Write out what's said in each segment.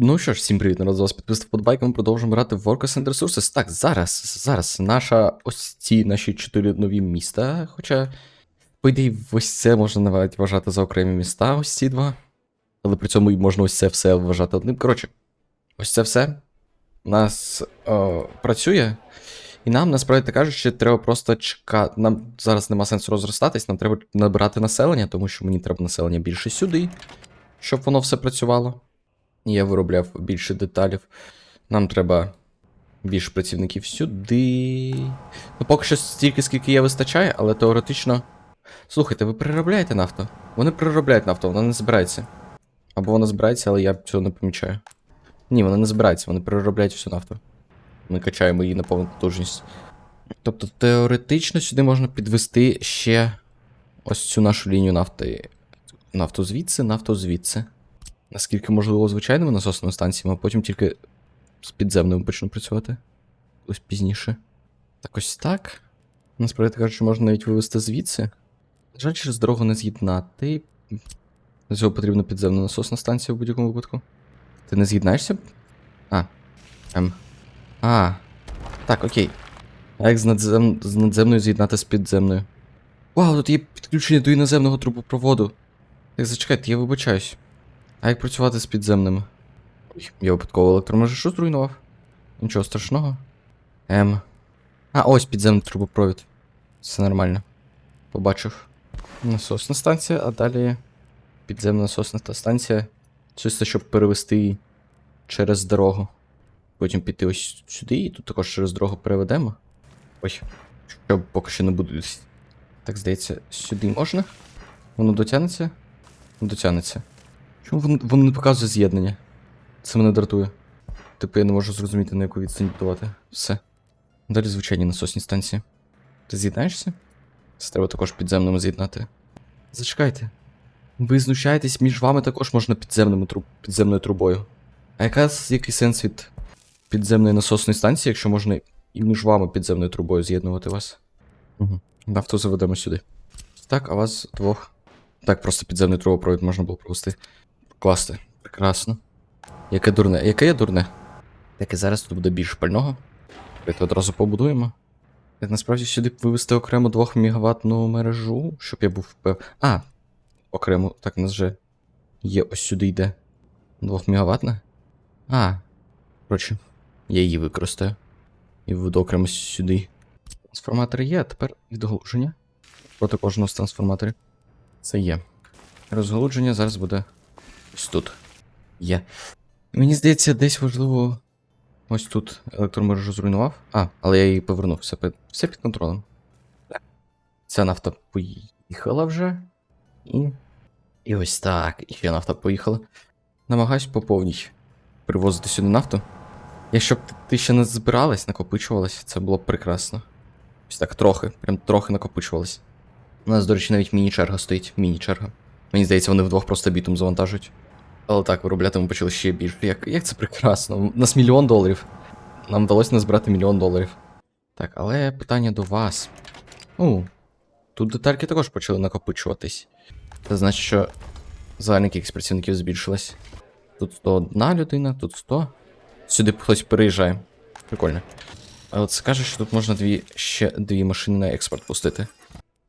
Ну що ж, всім привіт, народ, з вас підписав подбайк, ми продовжуємо грати в Workers and Resources. Так, зараз, зараз, наша ось ці наші чотири нові міста. Хоча, по ідеї, ось це можна навіть вважати за окремі міста, ось ці два. Але при цьому і можна ось це все вважати одним. Коротше, ось це все у нас о, працює. І нам, насправді кажучи, треба просто чекати. Нам зараз нема сенсу розростатись, нам треба набирати населення, тому що мені треба населення більше сюди, щоб воно все працювало. Я виробляв більше деталів. Нам треба більше працівників сюди. Ну, поки що стільки, скільки є, вистачає, але теоретично. Слухайте, ви переробляєте нафту? Вони переробляють нафту, вона не збирається. Або вона збирається, але я цього не помічаю. Ні, вона не збирається, вони переробляють всю нафту. Ми качаємо її на повну потужність. Тобто, теоретично сюди можна підвести ще ось цю нашу лінію нафти. Нафту звідси, нафту звідси. Наскільки можливо звичайними насосними станціями, а потім тільки з підземними почну працювати. Ось пізніше. Так ось так. Насправді кажучи, можна навіть вивести звідси. Жаль, через дорогу не з'єднати. Для цього потрібна підземна насосна станція в будь-якому випадку. Ти не з'єднаєшся? А. Ем. А. Так, окей. А як з, надзем... з надземною з'єднати з підземною? Вау, тут є підключення до іноземного трубопроводу. Так, зачекайте, я вибачаюсь. А як працювати з підземними? Я випадково електромережу зруйнував. Нічого страшного. Ем. А, ось підземний трубопровід. Все нормально. Побачив. Насосна станція, а далі підземна насосна та станція. Чисто, щоб перевести через дорогу. Потім піти ось сюди, і тут також через дорогу переведемо. Ой, що поки що не буду. Так, здається, сюди можна? Воно дотягнеться? Дотягнеться. Чому воно, воно не показує з'єднання? Це мене дратує. Типу я не можу зрозуміти, на яку відстань. Все. Далі звичайні насосні станції. Ти з'єднаєшся? Це треба також підземними з'єднати. Зачекайте. Ви знущаєтесь, між вами також можна підземними труб... підземною трубою. А яка який сенс від підземної насосної станції, якщо можна і між вами підземною трубою з'єднувати вас? Угу. Нафту заведемо сюди. Так, а вас двох. Так, просто підземний трубопровід можна було провести. Класти. Прекрасно. Яке дурне. Яке є дурне? Так і зараз тут буде більше пального. Давайте одразу побудуємо. Так насправді сюди вивести окремо 2 мегаваттну мережу, щоб я був впев. А! Окремо, так, у нас вже є ось сюди йде. 2 мегаваттна? А. Коротше, я її використаю. І введу окремо сюди. Трансформатори є, а тепер відголуження. Проти кожного з трансформаторів. Це є. Розголудження зараз буде ось тут. Є. Мені здається, десь важливо. Ось тут електромережу зруйнував. А, але я її повернув. Все під, все під контролем. Ця нафта поїхала вже. І. І ось так. І ще нафта поїхала. Намагаюсь по повній привозити сюди нафту. Якщо б ти ще не збиралась, накопичувалась, це було б прекрасно. Ось так трохи, прям трохи накопичувалась. У нас, до речі, навіть міні-черга стоїть. Міні-черга. Мені здається, вони вдвох просто бітом завантажують. Але так, виробляти ми почали ще більше. Як, як це прекрасно. У нас мільйон доларів. Нам вдалося назбирати мільйон доларів. Так, але питання до вас. У, тут детальки також почали накопичуватись. Це значить, що загальна кількість працівників збільшилась. Тут 101 людина, тут 100. Сюди хтось переїжджає. Прикольно. Але це каже, що тут можна дві, ще дві машини на експорт пустити.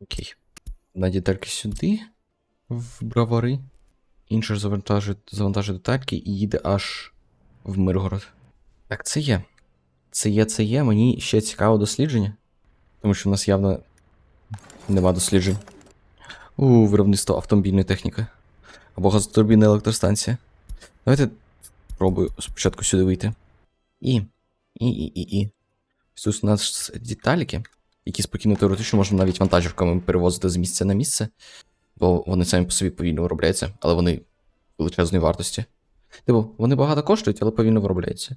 Окей. Одна деталька сюди, в бравари. Інша ж завантажує детальки і їде аж в Миргород. Так, це є. Це є, це є. Мені ще цікаво дослідження. Тому що в нас явно нема досліджень. У виробництво автомобільної техніки. Або газотурбінна електростанція. Давайте спробую спочатку сюди вийти. І. І, і, і, і. Тут у нас деталіки, які спокійно теоретично можна навіть вантажівками перевозити з місця на місце, бо вони самі по собі повільно виробляються, але вони величезної вартості. Типу, вони багато коштують, але повільно виробляються.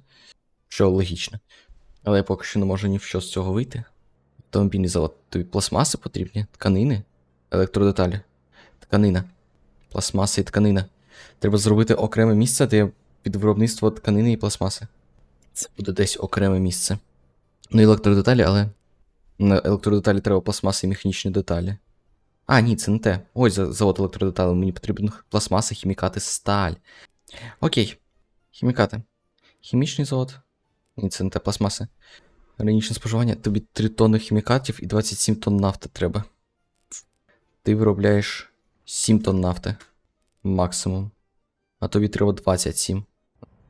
Що логічно. Але я поки що не можу ні в що з цього вийти. Автомобільний завод. Тобі пластмаси потрібні, тканини, електродеталі, тканина, пластмаси і тканина. Треба зробити окреме місце, де під виробництво тканини і пластмаси. Це буде десь окреме місце. Ну, і електродеталі, але. На електродеталі треба пластмаси і механічні деталі. А, ні, це не те. Ось за- завод електродеталей, мені потрібен пластмаса, хімікати, сталь. Окей. Хімікати. Хімічний завод. Ні, це не те пластмаси. Гранічне споживання. Тобі 3 тонни хімікатів і 27 тонн нафти треба. Ти виробляєш 7 тонн нафти. Максимум. А тобі треба 27.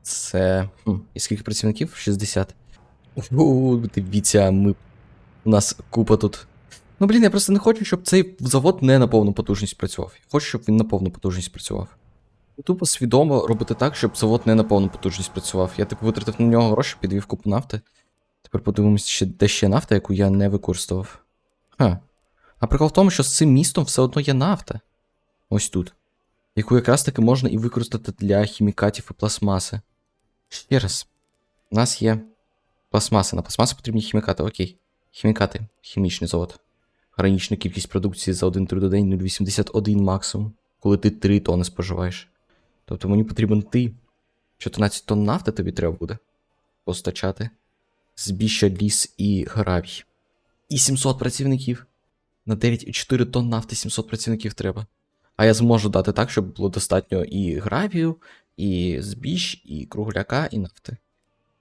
Це. Хм. І скільки працівників? 60. У, дивіться, ми. У нас купа тут. Ну, блін, я просто не хочу, щоб цей завод не на повну потужність працював. Я хочу, щоб він на повну потужність працював. Тупо свідомо робити так, щоб завод не на повну потужність працював. Я типу витратив на нього гроші, підвів купу нафти. Тепер подивимось, ще, де ще нафта, яку я не використовував. А. А прикол в тому, що з цим містом все одно є нафта. Ось тут. Яку якраз таки можна і використати для хімікатів і пластмаси. Ще раз. У нас є пластмаса. На пластмасу потрібні хімікати, окей. Хімікати, хімічний завод. Гранічна кількість продукції за один трудодень 0,81 максимум, коли ти 3 тонни споживаєш. Тобто мені потрібен ти. 14 тонн нафти тобі треба буде постачати. Збіща ліс і гравій. І 700 працівників. На 9,4 тонн нафти 700 працівників треба. А я зможу дати так, щоб було достатньо і гравію, і збіщ, і кругляка, і нафти.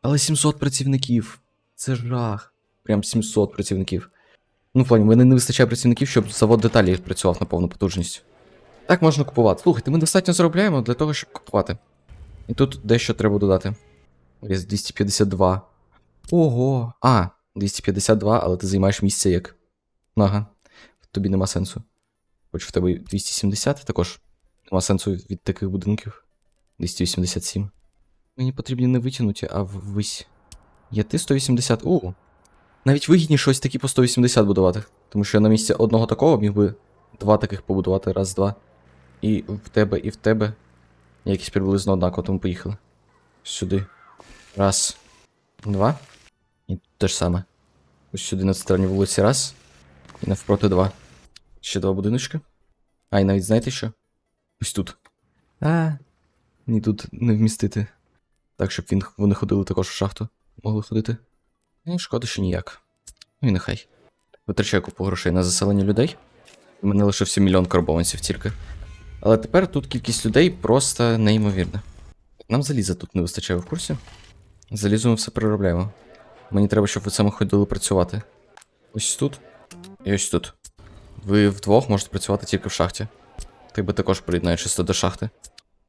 Але 700 працівників. Це жах. Прям 700 працівників. Ну, в плані, мене не вистачає працівників, щоб завод деталі працював на повну потужність. Так можна купувати. Слухайте, ми достатньо заробляємо для того, щоб купувати. І тут дещо треба додати. Є 252. Ого. А, 252, але ти займаєш місце як. Ну, Ага. Тобі нема сенсу. Хоч в тебе 270, також нема сенсу від таких будинків. 287. Мені потрібні не витягнуті, а ввись. Є ти 180. У. Навіть вигідніше ось такі по 180 будувати. Тому що я на місці одного такого міг би два таких побудувати, раз, два. І в тебе, і в тебе. Якісь приблизно однаково, тому поїхали. Сюди. Раз. Два. І те ж саме. Ось сюди на центральній вулиці раз. І навпроти два. Ще два будиночки. А, і навіть знаєте що? Ось тут. А. Ні, тут не вмістити. Так, щоб він, вони ходили також в шахту. Могли ходити. Ну, шкода, що ніяк. Ну і нехай. Витрачаю купу грошей на заселення людей. У мене лишився мільйон карбованців тільки. Але тепер тут кількість людей просто неймовірна. Нам заліза тут не вистачає в курсі. Залізо ми все переробляємо. Мені треба, щоб ви саме ходили працювати. Ось тут і ось тут. Ви вдвох можете працювати тільки в шахті. Тебе також приєднаю чисто до шахти.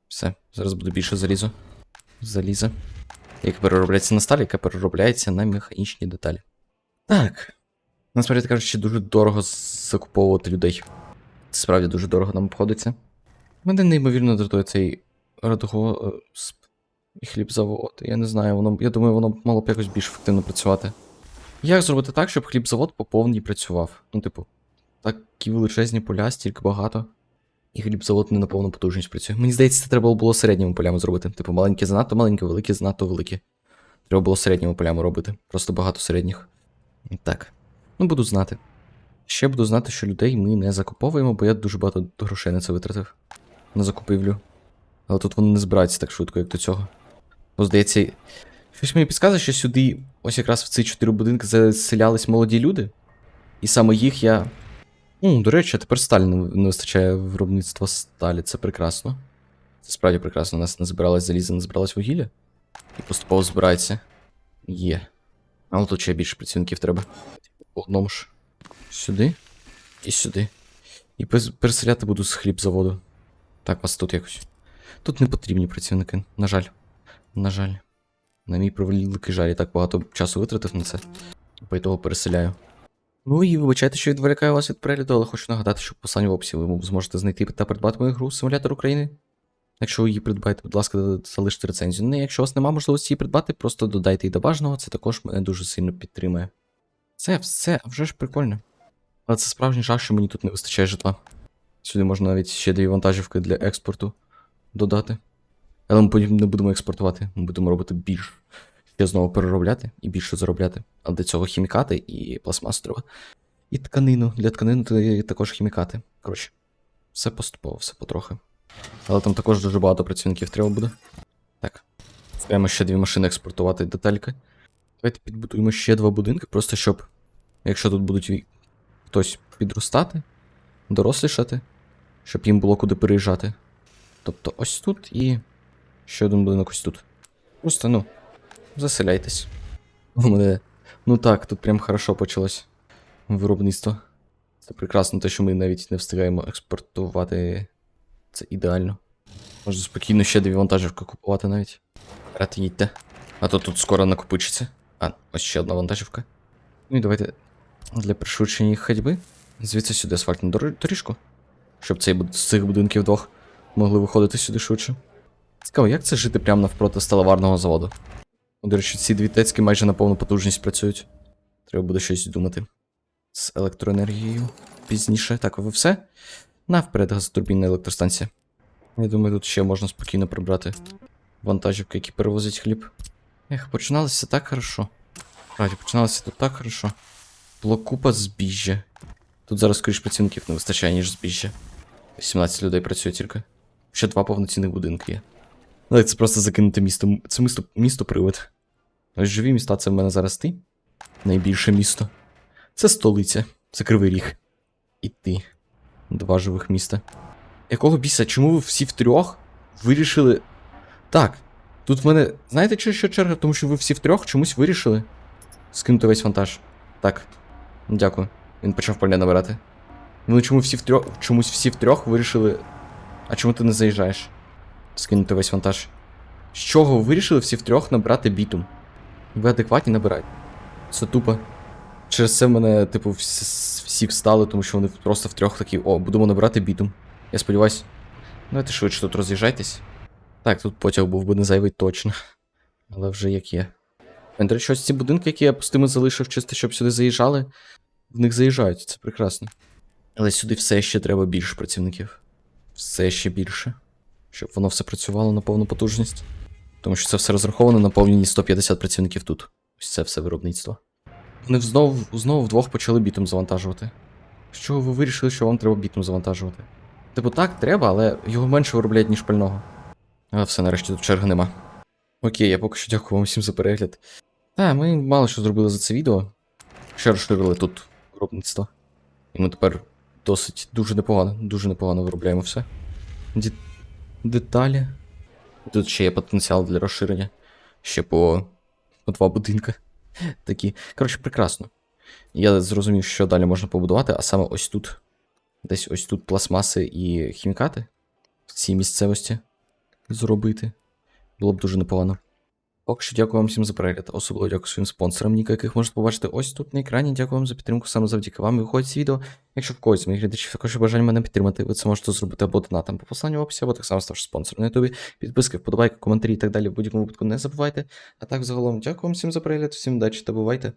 Все, зараз буде більше залізо. Заліза. Яке переробляється на сталь, яке переробляється на механічні деталі. Так. Насправді кажучи, дуже дорого закуповувати людей. Це справді дуже дорого нам обходиться. Мене неймовірно дратує цей радгосп і хлібзавод. Я не знаю, воно, я думаю, воно мало б якось більш ефективно працювати. Як зробити так, щоб хлібзавод по повній працював? Ну, типу, такі величезні поля, стільки багато. І хлібзавод не на повну потужність працює. Мені здається, це треба було середніми полями зробити. Типу, маленькі занадто маленькі, великі занадто великі. Треба було середніми полями робити. Просто багато середніх. Так. Ну, буду знати. Ще буду знати, що людей ми не закуповуємо, бо я дуже багато грошей на це витратив. На закупівлю. Але тут вони не збираються так швидко, як до цього. Ну, здається, щось мені підказує, що сюди, ось якраз в ці чотири будинки заселялись молоді люди. І саме їх я. Ну, до речі, тепер сталі не вистачає виробництва сталі. Це прекрасно. Це справді прекрасно. У нас не збиралось залізо, не збиралось вугілля. І поступово збирається. Є. Але тут ще більше працівників треба. По одному ж. Сюди. І сюди. І переселяти буду з хлібзаводу. Так, вас тут якось. Тут не потрібні працівники, на жаль. На жаль. На мій превеликий жаль, я так багато часу витратив на це. По того переселяю. Ну і вибачайте, що відволікаю вас від перегляду, але хочу нагадати, що в посланні в описі ви зможете знайти та придбати мою гру Симулятор України. Якщо ви її придбаєте, будь ласка, залиште рецензію. Ну, якщо у вас немає можливості її придбати, просто додайте її до бажаного, це також мене дуже сильно підтримує. Це все, вже ж прикольно. Але це справжній жах, що мені тут не вистачає житла. Сюди можна навіть ще дві вантажівки для експорту додати. Але ми потім не будемо експортувати, ми будемо робити більш. Ще знову переробляти і більше заробляти. А для цього хімікати і пластмасу треба. І тканину. Для тканини також хімікати. Коротше, все поступово, все потрохи. Але там також дуже багато працівників треба буде. Так. Прямо ще дві машини експортувати детальки. Давайте підбудуємо ще два будинки, просто щоб, якщо тут будуть хтось підростати, дорослішати, щоб їм було куди переїжджати. Тобто ось тут і ще один будинок ось тут. Просто, ну, заселяйтесь. Мене. Ну так, тут прям хорошо почалось виробництво. Це прекрасно, те, що ми навіть не встигаємо експортувати. Це ідеально. Можна спокійно ще дві вантажівки купувати навіть. Рад їдьте. А то тут скоро накопичиться. А, ось ще одна вантажівка. Ну і давайте для пришвидшення ходьби. Звідси сюди асфальтну доріжку. Щоб цей, з цих будинків двох могли виходити сюди швидше. Цікаво, як це жити прямо навпроти сталеварного заводу? До речі, ці дві тецьки майже на повну потужність працюють. Треба буде щось думати. З електроенергією пізніше. Так, ви все? На вперед газотурбінна електростанція. Я думаю, тут ще можна спокійно прибрати вантажівки, які перевозять хліб. Ех, починалося так хорошо. Раді, починалося тут так хорошо. Було купа збіжжя. Тут зараз, скоріш, працівників не вистачає, ніж збіжжя. 18 людей працює тільки. Ще два повноцінних будинки є. Ну, це просто закинути місто. Це місто, місто привид. Ось живі міста це в мене зараз ти. Найбільше місто. Це столиця. Це Кривий Ріг. І ти. Два живих міста. Якого біса? Чому ви всі втрьох вирішили. Так. Тут в мене. Знаєте, чи що черга? Тому що ви всі втрьох чомусь вирішили скинути весь вантаж. Так. Дякую. Він почав поля набирати. Ну чому всі втрьох. Чомусь всі втрьох вирішили. А чому ти не заїжджаєш? Скинути весь вантаж. З чого ви вирішили всі втрьох набрати бітум? Ви адекватні набирайте. Це тупо. Через це в мене, типу, всі, всі встали, тому що вони просто втрьох такі, о, будемо набирати бітум. Я сподіваюсь. Давайте швидше тут роз'їжджайтесь. Так, тут потяг був би не зайвий точно. Але вже як є. До речі, ось ці будинки, які я пустими залишив, чисто щоб сюди заїжджали, в них заїжджають, це прекрасно. Але сюди все ще треба більше працівників. Все ще більше. Щоб воно все працювало на повну потужність. Тому що це все розраховано на повні 150 працівників тут. Ось це все виробництво. Вони знову, знову вдвох почали бітом завантажувати. Чого ви вирішили, що вам треба бітом завантажувати? Типу, так, треба, але його менше виробляють, ніж пального. А все, нарешті тут черги нема. Окей, я поки що дякую вам всім за перегляд. Та, ми мало що зробили за це відео. Ще розширили тут виробництво. І ми тепер досить дуже непогано, дуже непогано виробляємо все. Ді... Деталі. Тут ще є потенціал для розширення. Ще по, по два будинка. Такі. Коротше, прекрасно. Я зрозумів, що далі можна побудувати, а саме ось тут. Десь ось тут пластмаси і хімікати в цій місцевості зробити. Було б дуже непогано. Поки що дякую вам всім за перегляд. Особливо дякую своїм спонсорам, ніка, яких можете побачити ось тут на екрані. Дякую вам за підтримку саме завдяки вам. Виходить це відео. Якщо в когось з моїх глядачів також бажання мене підтримати, ви це можете зробити або донатом по посланню в описі, або так само ставши спонсором на ютубі. Підписки, вподобайки, коментарі і так далі. В будь-якому випадку не забувайте. А так загалом дякую вам всім за перегляд, всім удачі та бувайте.